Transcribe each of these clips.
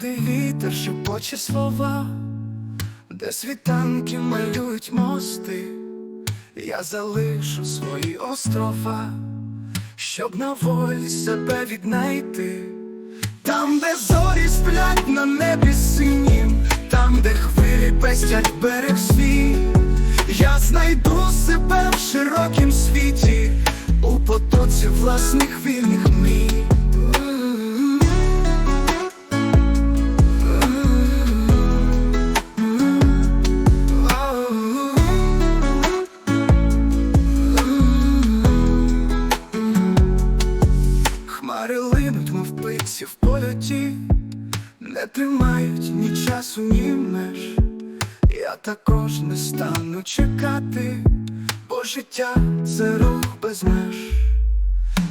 де вітер шепоче слова, де світанки малюють мости, я залишу свої острова, щоб на волі себе віднайти. Там, де зорі сплять на небі синім, там, де хвилі пестять берег свій, я знайду себе в широкім світі, у потоці власних вільних мрій. Птиці в польоті, не тримають ні часу, ні меж. Я також не стану чекати, бо життя це рух без меж.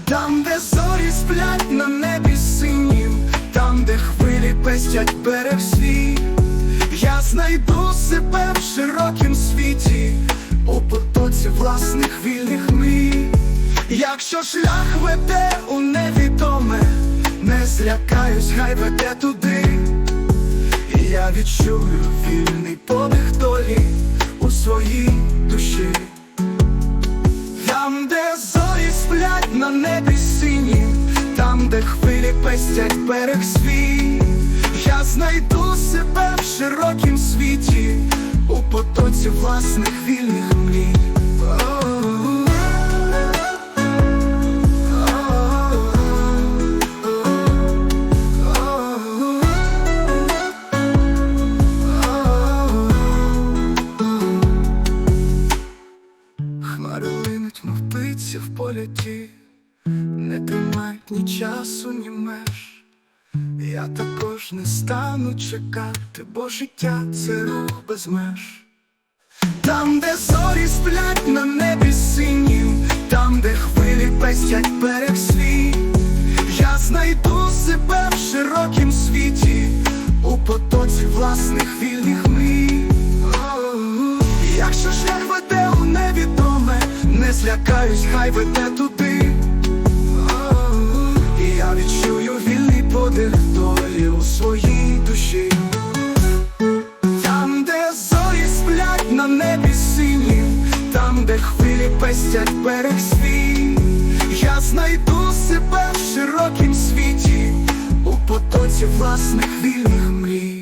Там, де зорі сплять на небі синім, там, де хвилі пестять берег свій, я знайду себе в широкім світі, у потоці власних вільних мрій. Якщо шлях веде у невідоме, не злякаюсь, хай веде туди. І я відчую вільний подих долі у своїй душі. Там, де зорі сплять на небі сині, там, де хвилі пестять берег свій, я знайду себе в широкім світі, у потоці власних вільних мрій. Хмари мов птиці в політі, не тримають ні часу, ні меж. Я також не стану чекати, бо життя це рух без меж. Там, де зорі сплять на небі синім, там, де хвилі пестять берег свій, я знайду себе в широкім світі, у потоці власних вільних мрій. Якщо невідоме, не злякаюсь, хай веде туди. І я відчую вільний подих долі у своїй душі. Там, де зорі сплять на небі синім, там, де хвилі пестять берег свій, я знайду себе в широкім світі, у потоці власних вільних мрій.